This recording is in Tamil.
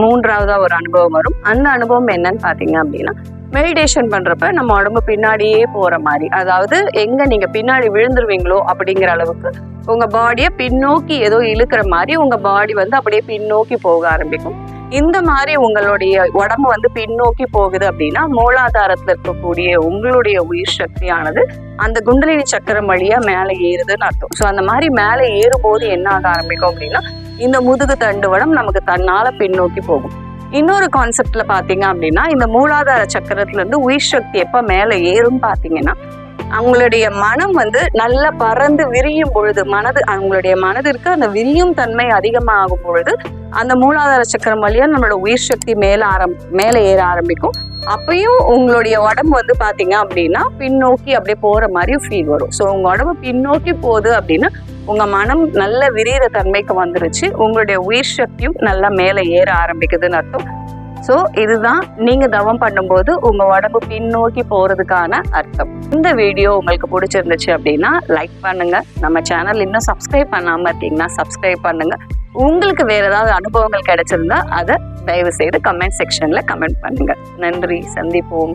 மூன்றாவதா ஒரு அனுபவம் வரும். அந்த அனுபவம் என்னன்னு பாத்தீங்க அப்படின்னா மெடிடேஷன் பண்றப்ப நம்ம உடம்பு பின்னாடியே போற மாதிரி அதாவது எங்க நீங்க பின்னாடி விழுந்துருவீங்களோ அப்படிங்கிற அளவுக்கு உங்க பாடியை பின்னோக்கி ஏதோ இழுக்கிற மாதிரி உங்க பாடி வந்து அப்படியே பின்னோக்கி போக ஆரம்பிக்கும். இந்த மாதிரி உங்களுடைய உடம்பு வந்து பின்னோக்கி போகுது அப்படின்னா மூலாதாரத்துல இருக்கக்கூடிய உங்களுடைய உயிர் சக்தியானது அந்த குண்டலினி சக்கரம் வழியா மேலே ஏறுதுன்னு அர்த்தம். ஸோ அந்த மாதிரி மேலே ஏறும்போது என்ன ஆக ஆரம்பிக்கும் அப்படின்னா இந்த முதுகு தண்டு வடம் நமக்கு தன்னால பின்னோக்கி போகும். இன்னொரு கான்செப்ட்ல பாத்தீங்க அப்படின்னா இந்த மூலாதார சக்கரத்துல இருந்து உயிர் சக்தி எப்ப மேலே ஏறும் பாத்தீங்கன்னா அவங்களுடைய மனம் வந்து நல்லா பறந்து விரியும் பொழுது மனது அவங்களுடைய மனதிற்கு அந்த விரியும் தன்மை அதிகமாகும் பொழுது அந்த மூலாதார சக்கரம் வழியா நம்மளோட உயிர் சக்தி மேல ஆரம் மேலே ஏற ஆரம்பிக்கும். அப்பயும் உங்களுடைய உடம்பு வந்து பாத்தீங்க அப்படின்னா பின்னோக்கி அப்படியே போற மாதிரி ஃபீல் வரும். ஸோ உங்க உடம்பு பின்னோக்கி போகுது அப்படின்னா உங்க மனம் நல்ல விரிகிற தன்மைக்கு வந்துருச்சு. உங்களுடைய உயிர் சக்தியும் நல்லா மேலே ஏற ஆரம்பிக்குதுன்னு அர்த்தம். ஸோ இதுதான் நீங்க தவம் பண்ணும்போது உங்க உடம்பு பின்னோக்கி போறதுக்கான அர்த்தம். இந்த வீடியோ உங்களுக்கு பிடிச்சிருந்துச்சு அப்படின்னா லைக் பண்ணுங்க. நம்ம சேனல் இன்னும் சப்ஸ்கிரைப் பண்ணாம இருக்கீங்கன்னா சப்ஸ்கிரைப் பண்ணுங்க. உங்களுக்கு வேற ஏதாவது அனுபவங்கள் கிடைச்சிருந்தா அதை தயவு செய்து கமெண்ட் செக்ஷன்ல கமெண்ட் பண்ணுங்க. நன்றி. சந்திப்போம்.